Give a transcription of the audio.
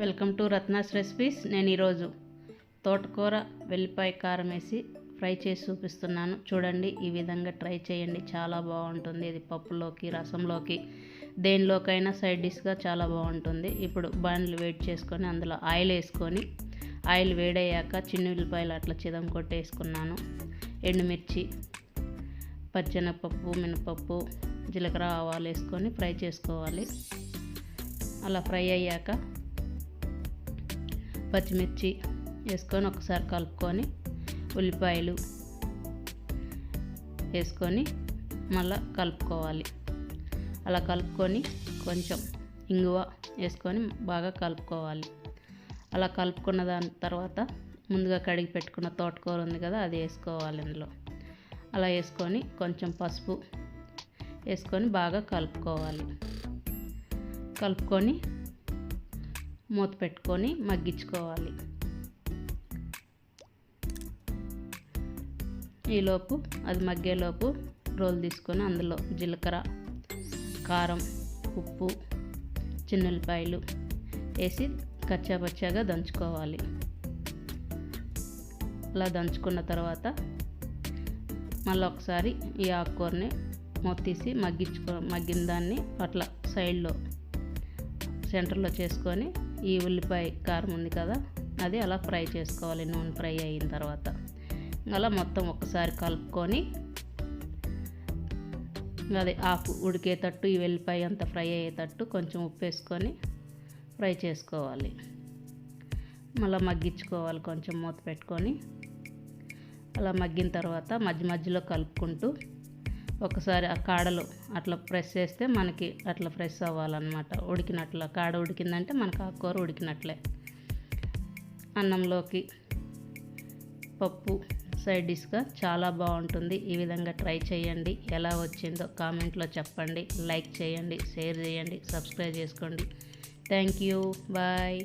Welcome to Ratna's recipes. నేను ఈరోజు తోటకూర వెల్లిపాయ కారం వేసి ఫ్రై చేసి చూపిస్తున్నాను. చూడండి ఈ విధంగా ట్రై చేయండి. చాలా బాగుంటుంది. ఇది పప్పులోకి రసంలోకి దేనిలోకైనా సైడ్ డిష్గా చాలా బాగుంటుంది. ఇప్పుడు బాండ్లు వేడి చేసుకొని అందులో ఆయిల్ వేసుకొని ఆయిల్ వేడయ్యాక చిన్న ఉల్లిపాయలు అట్లా చిదం కొట్టేసుకున్నాను. ఎండుమిర్చి పచ్చెనపప్పు మినపప్పు జీలకర్ర ఆవాలు వేసుకొని ఫ్రై చేసుకోవాలి. అలా ఫ్రై అయ్యాక పచ్చిమిర్చి వేసుకొని ఒకసారి కలుపుకొని ఉల్లిపాయలు వేసుకొని మళ్ళా కలుపుకోవాలి. అలా కలుపుకొని కొంచెం ఇంగువ వేసుకొని బాగా కలుపుకోవాలి. అలా కలుపుకున్న దాని తర్వాత ముందుగా కడిగి పెట్టుకున్న తోటకూర ఉంది కదా అది వేసుకోవాలి ఇందులో. అలా వేసుకొని కొంచెం పసుపు వేసుకొని బాగా కలుపుకోవాలి. కలుపుకొని మూత పెట్టుకొని మగ్గించుకోవాలి. ఈలోపు అది మగ్గేలోపు రోలు తీసుకొని అందులో జీలకర్ర కారం ఉప్పు చిన్నుల్లిపాయలు వేసి కచ్చాపచ్చాగా దంచుకోవాలి. అలా దంచుకున్న తర్వాత మళ్ళీ ఒకసారి ఈ ఆకుకూరని మూత తీసి మగ్గించుకో మగ్గిన దాన్ని అట్లా సైడ్లో సెంటర్లో చేసుకొని ఈ ఉల్లిపాయ కారం ఉంది కదా అది అలా ఫ్రై చేసుకోవాలి. నూనె ఫ్రై అయిన తర్వాత అలా మొత్తం ఒక్కసారి కలుపుకొని అది ఆకు ఉడికేటట్టు ఈ వెల్లిపాయ అంతా ఫ్రై అయ్యేటట్టు కొంచెం ఉప్పు వేసుకొని ఫ్రై చేసుకోవాలి. మళ్ళీ మగ్గించుకోవాలి కొంచెం మూత పెట్టుకొని. అలా మగ్గిన తర్వాత మధ్య మధ్యలో కలుపుకుంటూ ఒకసారి ఆ కాడలు అట్లా ప్రెస్ చేస్తే మనకి అట్లా ప్రెస్ అవ్వాలన్నమాట. ఉడికినట్ల కాడ ఉడికిందంటే మనకు ఆ కూర ఉడికినట్లే. అన్నంలోకి పప్పు సైడ్ డిష్గా చాలా బాగుంటుంది. ఈ విధంగా ట్రై చేయండి. ఎలా వచ్చిందో కామెంట్లో చెప్పండి. లైక్ చేయండి షేర్ చేయండి సబ్స్క్రైబ్ చేసుకోండి. Thank you bye